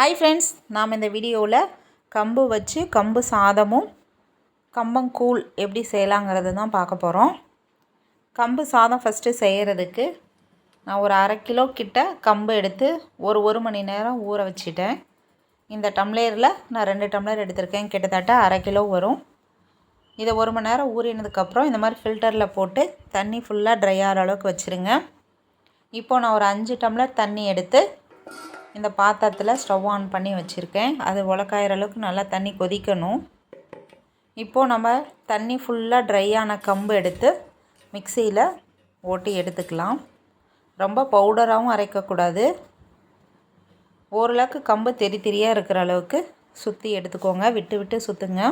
Hi friends நாம் இந்த வீடியோவில் கம்பு வச்சு கம்பு சாதமும் கம்பங்கூழ் எப்படி செய்யலாங்கிறது தான் பார்க்க போகிறோம். கம்பு சாதம் ஃபஸ்ட்டு செய்கிறதுக்கு நான் ஒரு அரை கிலோ கிட்ட கம்பு எடுத்து ஒரு ஒரு மணி நேரம் ஊற வச்சிட்டேன். இந்த டம்ளரில் நான் ரெண்டு டம்ளர் எடுத்திருக்கேன். கிட்டத்தட்ட அரை கிலோ வரும். இதை ஒரு மணி நேரம் ஊறினதுக்கப்புறம் இந்த மாதிரி ஃபில்டரில் போட்டு தண்ணி ஃபுல்லாக ட்ரை ஆகிற அளவுக்கு வச்சுருங்க. இப்போது நான் ஒரு அஞ்சு டம்ளர் தண்ணி எடுத்து இந்த பாத்திரத்தில் ஸ்டவ் ஆன் பண்ணி வச்சுருக்கேன். அது உலக்காயிற அளவுக்கு நல்லா தண்ணி கொதிக்கணும். இப்போது நம்ம தண்ணி ஃபுல்லாக ட்ரை ஆன கம்பு எடுத்து மிக்சியில் ஓட்டி எடுத்துக்கலாம். ரொம்ப பவுடராகவும் அரைக்கக்கூடாது. ஓரளவுக்கு கம்பு தெரி தெரியாக இருக்கிற அளவுக்கு சுற்றி எடுத்துக்கோங்க. விட்டு விட்டு சுற்றுங்க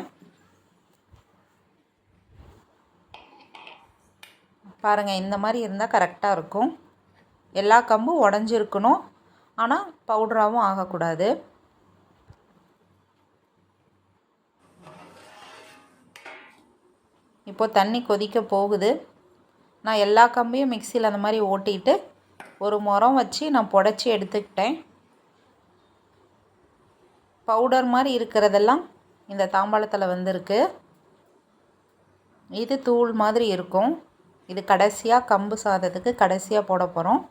பாருங்கள் இந்த மாதிரி இருந்தால் கரெக்டாக இருக்கும். எல்லா கம்பும் உடஞ்சிருக்கணும். ஆனால் பவுடராகவும் ஆகக்கூடாது. இப்போது தண்ணி கொதிக்க போகுது. நான் எல்லா கம்பையும் மிக்சியில் அந்த மாதிரி ஓட்டிட்டு ஒரு முறம் வச்சு நான் புடச்சி எடுத்துக்கிட்டேன். பவுடர் மாதிரி இருக்கிறதெல்லாம் இந்த தாம்பாளத்தில் வந்திருக்கு. இது தூள் மாதிரி இருக்கும். இது கடைசியாக கம்பு சாதத்துக்கு கடைசியாக போட போகிறோம்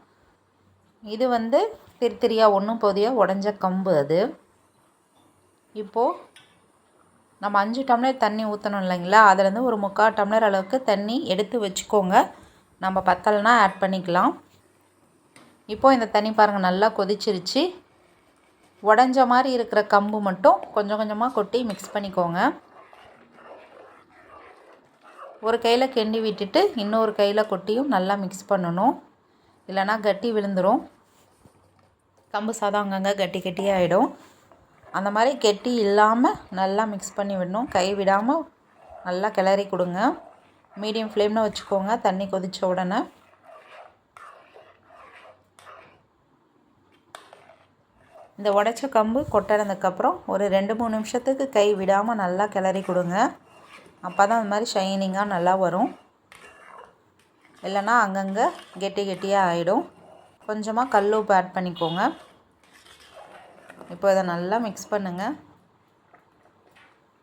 இது வந்து திருத்திரியாக ஒன்றும் போதியாக உடஞ்ச கம்பு அது. இப்போது நம்ம அஞ்சு டம்ளர் தண்ணி ஊற்றணும் இல்லைங்களா? அதுலேருந்து ஒரு முக்கால் டம்ளர் அளவுக்கு தண்ணி எடுத்து வச்சுக்கோங்க. நம்ம பத்தலைனா ஆட் பண்ணிக்கலாம். இப்போது இந்த தண்ணி பாருங்கள் நல்லா கொதிச்சிருச்சு. உடஞ்ச மாதிரி இருக்கிற கம்பு மட்டும் கொஞ்சம் கொஞ்சமாக கொட்டி மிக்ஸ் பண்ணிக்கோங்க. ஒரு கையில் கிண்டி விட்டுட்டு இன்னொரு கையில் கொட்டியும் நல்லா மிக்ஸ் பண்ணணும். இல்லைனா கட்டி விழுந்துடும் கம்பு சாதம் அங்கங்கே கட்டி கட்டி ஆகிடும் அந்த மாதிரி கெட்டி இல்லாமல் நல்லா மிக்ஸ் பண்ணி விடணும். கை விடாமல் நல்லா கிளறி கொடுங்க. மீடியம் ஃப்ளேமில் வச்சுக்கோங்க. தண்ணி கொதித்த உடனே. இந்த உடச்ச கம்பு கொட்டினதுக்கப்புறம் ஒரு ரெண்டு மூணு நிமிஷத்துக்கு கை விடாமல் நல்லா கிளறி கொடுங்க. அப்போ தான் அந்த மாதிரி ஷைனிங்காக நல்லா வரும். இல்லைன்னா அங்கங்கே கெட்டி கெட்டியாக ஆகிடும் கொஞ்சமாக கல் உப்பு ஆட் பண்ணிக்கோங்க. இப்போ இதை நல்லா மிக்ஸ் பண்ணுங்கள்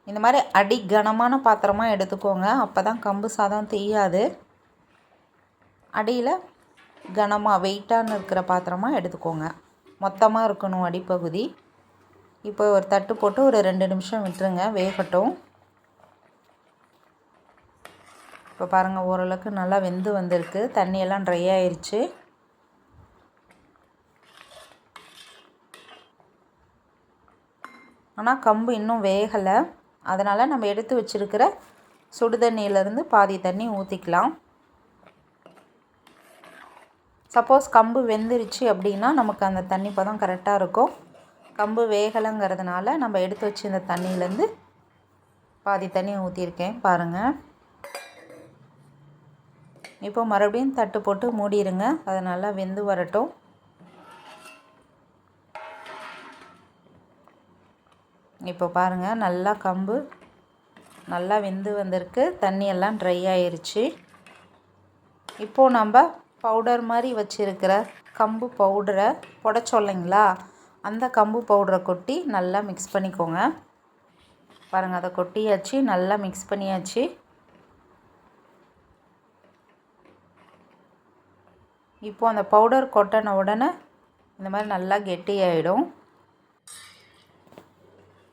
இந்த மாதிரி அடி கனமான பாத்திரமாக எடுத்துக்கோங்க. அப்போ தான் கம்பு சாதம் தீயாது. அடியில் கனமாக வெயிட்டான இருக்கிற பாத்திரமாக எடுத்துக்கோங்க. மொத்தமாக இருக்கணும் அடிப்பகுதி. இப்போ ஒரு தட்டு போட்டு ஒரு ரெண்டு நிமிஷம் விட்டுருங்க. வேகட்டும். இப்போ பாருங்கள் ஓரளவுக்கு நல்லா வெந்து வந்திருக்கு. தண்ணியெல்லாம் ட்ரை ஆயிடுச்சு ஆனால் கம்பு இன்னும் வேகலை. அதனால் நம்ம எடுத்து வச்சுருக்கிற சுடு தண்ணியிலேருந்து பாதி தண்ணி ஊற்றிக்கலாம் சப்போஸ் கம்பு வெந்துருச்சு அப்படின்னா நமக்கு அந்த தண்ணி பதம் கரெக்டாக இருக்கும். கம்பு வேகலைங்கிறதுனால நம்ம எடுத்து வச்சு இந்த தண்ணியிலேருந்து பாதி தண்ணி ஊற்றிருக்கேன் பாருங்கள் இப்போ மறுபடியும் தட்டு போட்டு மூடிடுங்க அது நல்லா வெந்து வரட்டும். இப்போ பாருங்கள் நல்லா கம்பு நல்லா வெந்து வந்திருக்கு. தண்ணியெல்லாம் ட்ரை ஆயிடுச்சு இப்போது நம்ம பவுடர் மாதிரி வச்சுருக்கிற கம்பு பவுடரை புடச்சொல்லைங்களா அந்த கம்பு பவுடரை கொட்டி நல்லா மிக்ஸ் பண்ணிக்கோங்க. பாருங்கள் அதை கொட்டியாச்சு நல்லா மிக்ஸ் பண்ணியாச்சு. இப்போது அந்த பவுடர் கொட்டின உடனே இந்த மாதிரி நல்லா கெட்டியாயிடும்.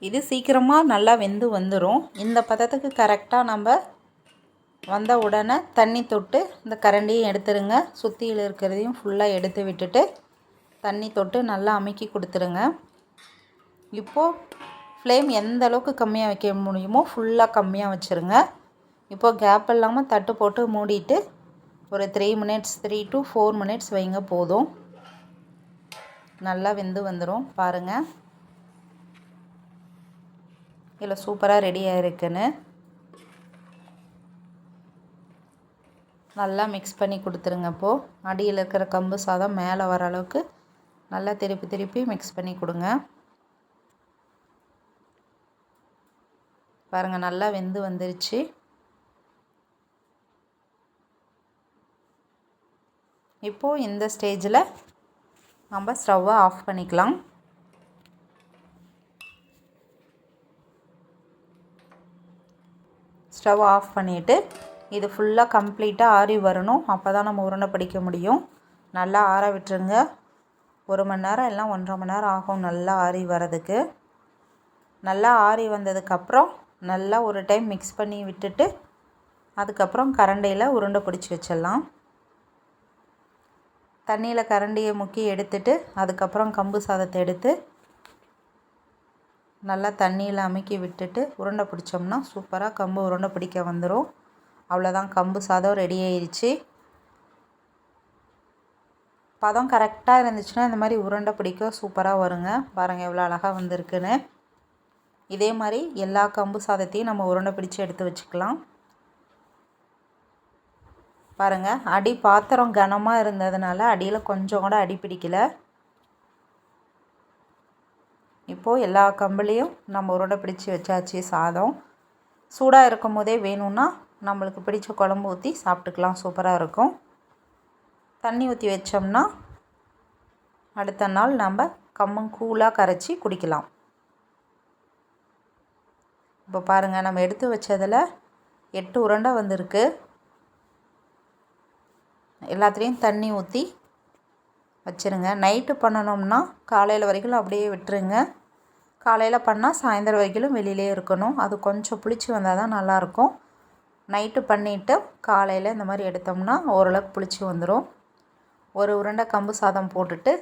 இது சீக்கிரமாக நல்லா வெந்து வந்துடும் இந்த பதத்துக்கு கரெக்டாக நம்ம வந்த உடனே தண்ணி தொட்டு இந்த கரண்டியும் எடுத்துருங்க. சுற்றியில் இருக்கிறதையும் ஃபுல்லாக எடுத்து விட்டுட்டு தண்ணி தொட்டு நல்லா அமுக்கி கொடுத்துருங்க. இப்போது ஃப்ளேம் எந்த அளவுக்கு கம்மியாக வைக்க முடியுமோ ஃபுல்லாக கம்மியாக வச்சுருங்க. இப்போது கேப் இல்லாமல் தட்டு போட்டு மூடிட்டு ஒரு three minutes three to four minutes வைங்க போதும். நல்லா வெந்து வந்துடும் பாருங்கள் இதில் சூப்பராக ரெடி ஆகிருக்குன்னு நல்லா மிக்ஸ் பண்ணி கொடுத்துருங்க இப்போது அடியில் இருக்கிற கம்பு சாதம் மேலே வர அளவுக்கு நல்லா திருப்பி திருப்பி மிக்ஸ் பண்ணி கொடுங்க. பாருங்கள் நல்லா வெந்து வந்துருச்சு. இப்போது இந்த ஸ்டேஜில் நம்ம ஸ்டவ்வை ஆஃப் பண்ணிக்கலாம். ஸ்டவ் ஆஃப் பண்ணிவிட்டு இது ஃபுல்லாக கம்ப்ளீட்டாக ஆறி வரணும். அப்போ தான் நம்ம உருண்டை பிடிக்க முடியும். நல்லா ஆற விட்டுருங்க. ஒரு மணி நேரம் இல்லை ஒன்றரை மணி நேரம் ஆகும் நல்லா ஆறி வரதுக்கு. நல்லா ஆறி வந்ததுக்கப்புறம் நல்லா ஒரு டைம் மிக்ஸ் பண்ணி விட்டுட்டு அதுக்கப்புறம் கரண்டியில் உருண்டை பிடிச்சி வச்சிடலாம். தண்ணியில் கரண்டியை முக்கி எடுத்துட்டு அதுக்கப்புறம் கம்பு சாதத்தை எடுத்து நல்லா தண்ணியில் அமுக்கி விட்டுட்டு உருண்டை பிடிச்சோம்னா சூப்பராக கம்பு உருண்டை பிடிக்க வந்துடும் அவ்வளோதான் கம்பு சாதம் ரெடி ஆயிடுச்சு பதம் கரெக்டாக இருந்துச்சுன்னா இந்த மாதிரி உருண்டை பிடிக்க சூப்பராக வருங்க. பாருங்கள் எவ்வளோ அழகாக வந்திருக்குன்னு. இதே மாதிரி எல்லா கம்பு சாதத்தையும் நம்ம உருண்டை பிடிச்சி எடுத்து வச்சுக்கலாம். பாருங்கள் அடி பாத்திரம் கனமாக இருந்ததுனால அடியில் கொஞ்சம் கூட அடி பிடிக்கல. இப்போது எல்லா கம்புலேயும் நம்ம உருண்டை பிடிச்சி வச்சாச்சு சாதம். சூடாக இருக்கும் போதே வேணும்னா நம்மளுக்கு பிடிச்ச குழம்பு ஊற்றி சாப்பிட்டுக்கலாம். சூப்பராக இருக்கும். தண்ணி ஊற்றி வச்சோம்னா அடுத்த நாள் நம்ம கம்மம் கூலாக கரைச்சி குடிக்கலாம். இப்போ பாருங்கள் நம்ம எடுத்து வச்சதில் எட்டு உருண்டை வந்திருக்கு. எல்லாத்துலேயும் தண்ணி ஊற்றி வச்சுருங்க. நைட்டு பண்ணணும்னா காலையில் வரைக்கும் அப்படியே விட்டுருங்க. காலையில் பண்ணால் சாயந்தரம் வரைக்கும் வெளியிலே இருக்கணும். அது கொஞ்சம் புளிச்சு வந்தால் தான் நல்லாயிருக்கும். நைட்டு பண்ணிவிட்டு காலையில் இந்த மாதிரி எடுத்தோம்னா ஓரளவுக்கு புளிச்சு வந்துடும் ஒரு உருண்டை கம்பு சாதம் போட்டுட்டு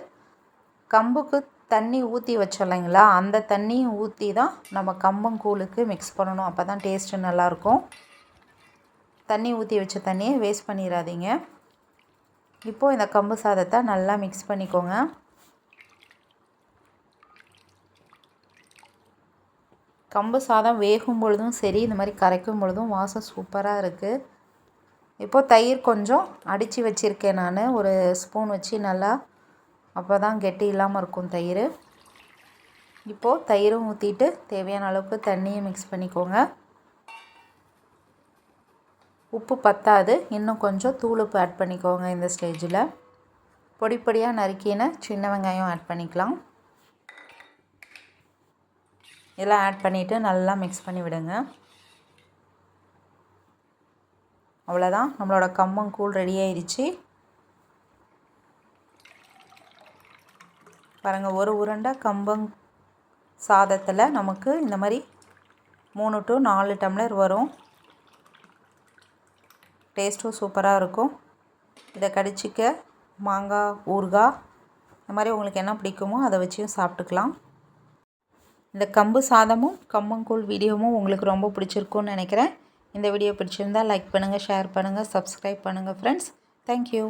கம்புக்கு தண்ணி ஊற்றி வச்சோம் இல்லைங்களா அந்த தண்ணியும் ஊற்றி தான் நம்ம கம்பங்கூழுக்கு மிக்ஸ் பண்ணணும். அப்போ தான் டேஸ்ட்டு நல்லாயிருக்கும். தண்ணி ஊற்றி வச்ச தண்ணியை வேஸ்ட் பண்ணிடாதீங்க. இப்போது இந்த கம்பு சாதத்தை நல்லா மிக்ஸ் பண்ணிக்கோங்க. கம்பு சாதம் வேகும் பொழுதும் சரி இந்த மாதிரி கரைக்கும் பொழுதும் வாசம் சூப்பராக இருக்குது இப்போது தயிர் கொஞ்சம் அடித்து வச்சுருக்கேன் நான். ஒரு ஸ்பூன் வச்சு நல்லா அப்போ தான் கெட்டி இல்லாமல் இருக்கும் தயிர். இப்போது தயிரும் ஊற்றிட்டு தேவையான அளவுக்கு தண்ணியை மிக்ஸ் பண்ணிக்கோங்க. உப்பு பத்தாது. இன்னும் கொஞ்சம் தூள் உப்பு ஆட் பண்ணிக்கோங்க இந்த ஸ்டேஜில் பொடி பொடியாக நறுக்கின சின்ன வெங்காயம் ஆட் பண்ணிக்கலாம். இதெல்லாம் ஆட் பண்ணிவிட்டு நல்லா மிக்ஸ் பண்ணி விடுங்க. அவ்வளோதான் நம்மளோட கம்மம் கூழ் ரெடி ஆயிடுச்சு பாருங்கள் ஒரு உருண்டை கம்பங் சாதத்தில் நமக்கு இந்த மாதிரி மூணு டு நாலு டம்ளர் வரும். டேஸ்ட்டும் சூப்பராக இருக்கும். இதை கடிச்சிக்க மாங்காய் ஊறுகாய் இந்த மாதிரி உங்களுக்கு என்ன பிடிக்குமோ அதை வச்சியும் சாப்பிட்டுக்கலாம். இந்த கம்பு சாதமும் கம்மங்கூழ் வீடியோவும் உங்களுக்கு ரொம்ப பிடிச்சிருக்குன்னு நினைக்கிறேன். இந்த வீடியோ பிடிச்சிருந்தால் லைக் பண்ணுங்கள் ஷேர் பண்ணுங்கள் சப்ஸ்கிரைப் பண்ணுங்கள் ஃப்ரெண்ட்ஸ் தேங்க்யூ